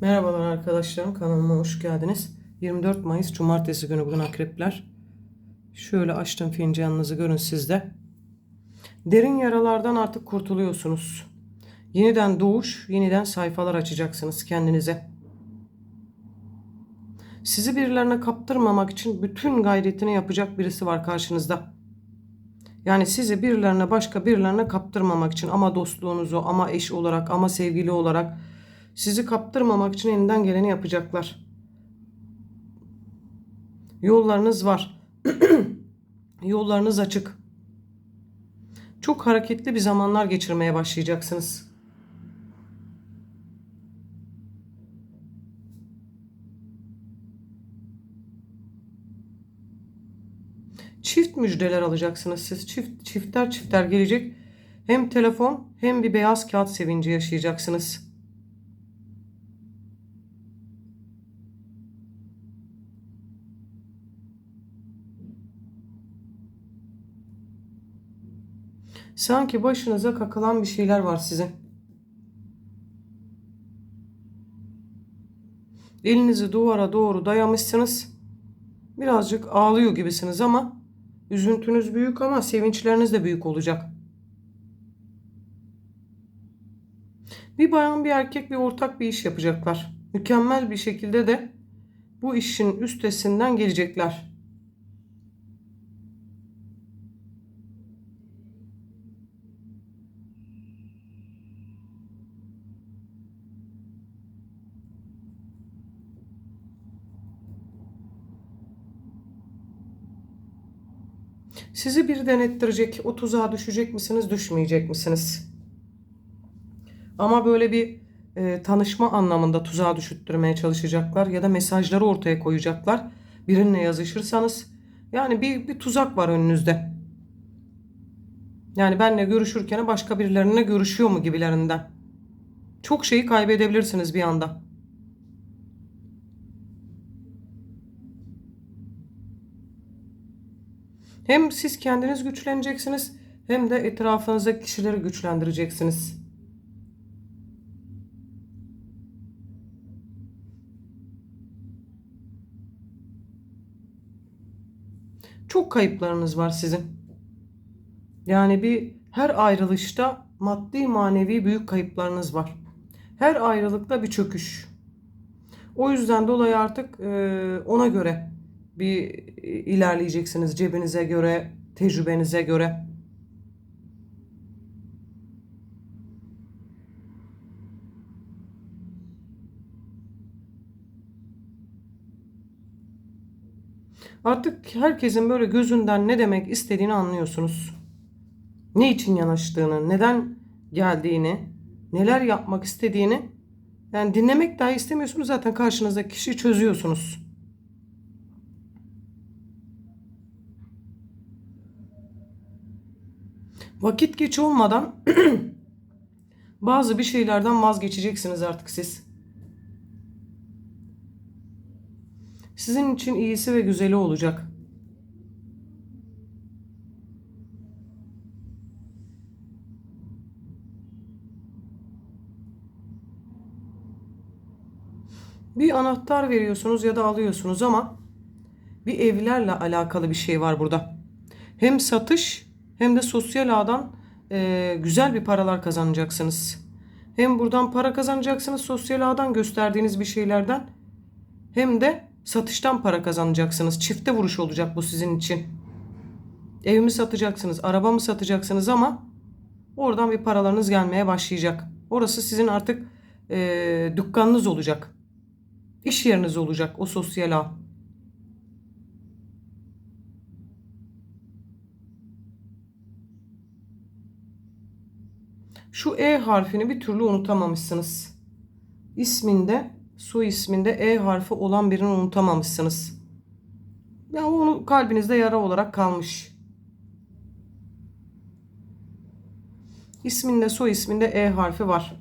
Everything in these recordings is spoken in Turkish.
Merhabalar arkadaşlarım kanalıma hoş geldiniz. 24 Mayıs Cumartesi günü bugün akrepler. Şöyle açtım fincanınızı görün sizde. Derin yaralardan artık kurtuluyorsunuz. Yeniden doğuş, yeniden sayfalar açacaksınız kendinize. Sizi birilerine kaptırmamak için bütün gayretini yapacak birisi var karşınızda. Yani sizi birilerine başka birilerine kaptırmamak için ama dostluğunuzu ama eş olarak ama sevgili olarak sizi kaptırmamak için elinden geleni yapacaklar. Yollarınız var. Yollarınız açık. Çok hareketli bir zamanlar geçirmeye başlayacaksınız. Çift müjdeler alacaksınız siz. Çift çifter çifter gelecek. Hem telefon hem bir beyaz kağıt sevinci yaşayacaksınız. Sanki başınıza kakılan bir şeyler var sizin. Elinizi duvara doğru dayamışsınız. Birazcık ağlıyor gibisiniz ama üzüntünüz büyük ama sevinçleriniz de büyük olacak. Bir bayan bir erkek bir ortak bir iş yapacaklar. Mükemmel bir şekilde de bu işin üstesinden gelecekler. Sizi bir denettirecek. O tuzağa düşecek misiniz, düşmeyecek misiniz? Ama böyle bir e, tanışma anlamında tuzağa düşüttürmeye çalışacaklar ya da mesajları ortaya koyacaklar. Birinle yazışırsanız yani bir, bir tuzak var önünüzde. Yani benle görüşürken başka birilerine görüşüyor mu gibilerinden. Çok şeyi kaybedebilirsiniz bir anda. Hem siz kendiniz güçleneceksiniz hem de etrafınızdaki kişileri güçlendireceksiniz. Çok kayıplarınız var sizin. Yani bir her ayrılışta maddi manevi büyük kayıplarınız var. Her ayrılıkta bir çöküş. O yüzden dolayı artık ona göre bir ilerleyeceksiniz cebinize göre, tecrübenize göre. Artık herkesin böyle gözünden ne demek istediğini anlıyorsunuz. Ne için yanaştığını, neden geldiğini, neler yapmak istediğini yani dinlemek dahi istemiyorsunuz zaten karşınızdaki kişiyi çözüyorsunuz. Vakit geç olmadan bazı bir şeylerden vazgeçeceksiniz artık siz. Sizin için iyisi ve güzeli olacak. Bir anahtar veriyorsunuz ya da alıyorsunuz ama bir evlerle alakalı bir şey var burada. Hem satış hem de sosyal ağdan e, güzel bir paralar kazanacaksınız. Hem buradan para kazanacaksınız sosyal ağdan gösterdiğiniz bir şeylerden hem de satıştan para kazanacaksınız. Çifte vuruş olacak bu sizin için. Evimi satacaksınız, arabamı satacaksınız ama oradan bir paralarınız gelmeye başlayacak. Orası sizin artık e, dükkanınız olacak. İş yeriniz olacak o sosyal ağ. Şu E harfini bir türlü unutamamışsınız. İsminde, su isminde E harfi olan birini unutamamışsınız. Ya onu kalbinizde yara olarak kalmış. İsminde, soy isminde E harfi var.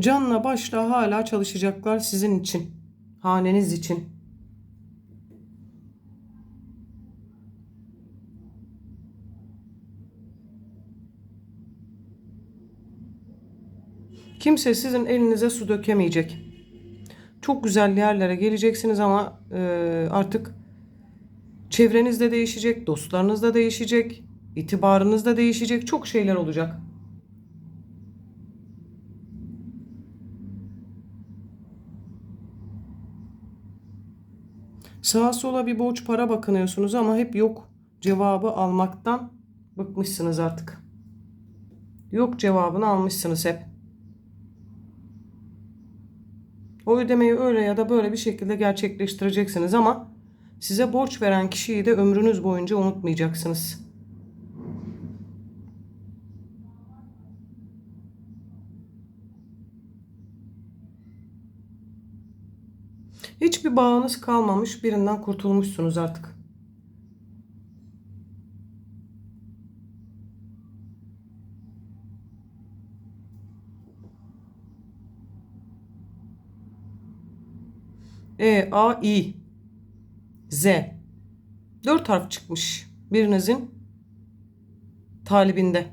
Canla başla hala çalışacaklar sizin için. Haneniz için. Kimse sizin elinize su dökemeyecek. Çok güzel yerlere geleceksiniz ama e, artık çevreniz de değişecek, dostlarınız da değişecek, itibarınız da değişecek. Çok şeyler olacak. Sağa sola bir borç para bakınıyorsunuz ama hep yok cevabı almaktan bıkmışsınız artık. Yok cevabını almışsınız hep. O ödemeyi öyle ya da böyle bir şekilde gerçekleştireceksiniz ama size borç veren kişiyi de ömrünüz boyunca unutmayacaksınız. Hiçbir bağınız kalmamış, birinden kurtulmuşsunuz artık. E, A, I, Z. Dört harf çıkmış birinizin talibinde.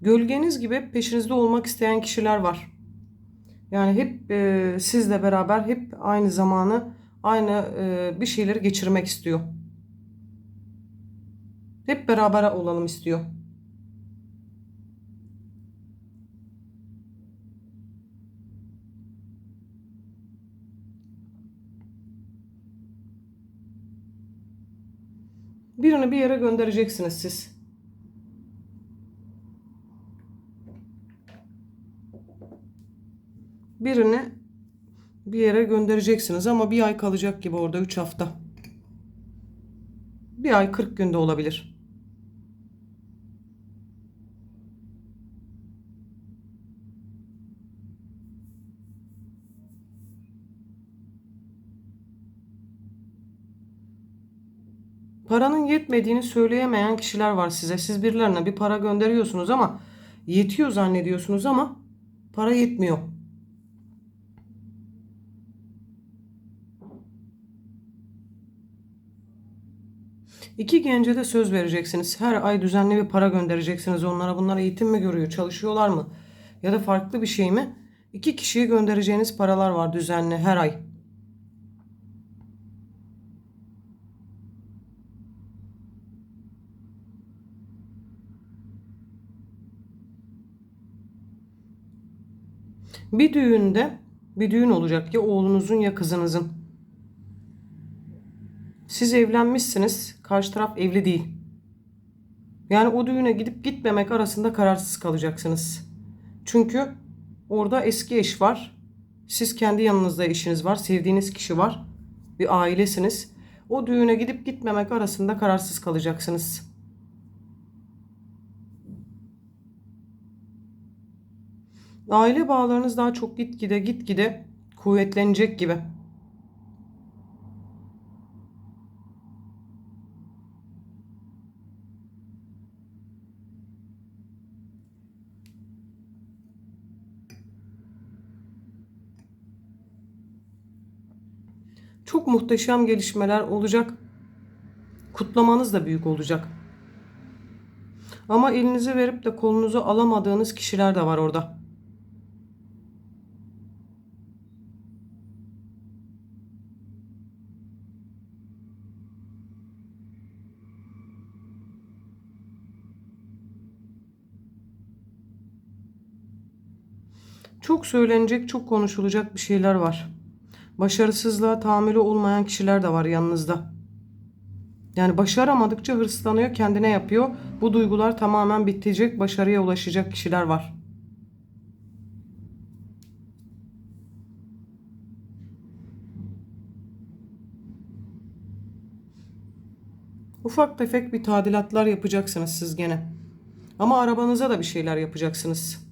Gölgeniz gibi peşinizde olmak isteyen kişiler var. Yani hep e, sizle beraber hep aynı zamanı, aynı e, bir şeyleri geçirmek istiyor. Hep beraber olalım istiyor. Birini bir yere göndereceksiniz siz. Birini bir yere göndereceksiniz ama bir ay kalacak gibi orada 3 hafta. Bir ay 40 günde olabilir. Paranın yetmediğini söyleyemeyen kişiler var size. Siz birilerine bir para gönderiyorsunuz ama yetiyor zannediyorsunuz ama para yetmiyor. İki gence de söz vereceksiniz. Her ay düzenli bir para göndereceksiniz onlara. Bunlar eğitim mi görüyor, çalışıyorlar mı? Ya da farklı bir şey mi? İki kişiye göndereceğiniz paralar var düzenli her ay. Bir düğünde bir düğün olacak ya oğlunuzun ya kızınızın. Siz evlenmişsiniz, karşı taraf evli değil. Yani o düğüne gidip gitmemek arasında kararsız kalacaksınız. Çünkü orada eski eş var. Siz kendi yanınızda eşiniz var, sevdiğiniz kişi var. Bir ailesiniz. O düğüne gidip gitmemek arasında kararsız kalacaksınız. Aile bağlarınız daha çok gitgide gitgide kuvvetlenecek gibi. Çok muhteşem gelişmeler olacak. Kutlamanız da büyük olacak. Ama elinizi verip de kolunuzu alamadığınız kişiler de var orada. Çok söylenecek, çok konuşulacak bir şeyler var. Başarısızlığa tahammülü olmayan kişiler de var yanınızda. Yani başaramadıkça hırslanıyor, kendine yapıyor. Bu duygular tamamen bitecek, başarıya ulaşacak kişiler var. Ufak tefek bir tadilatlar yapacaksınız siz gene. Ama arabanıza da bir şeyler yapacaksınız.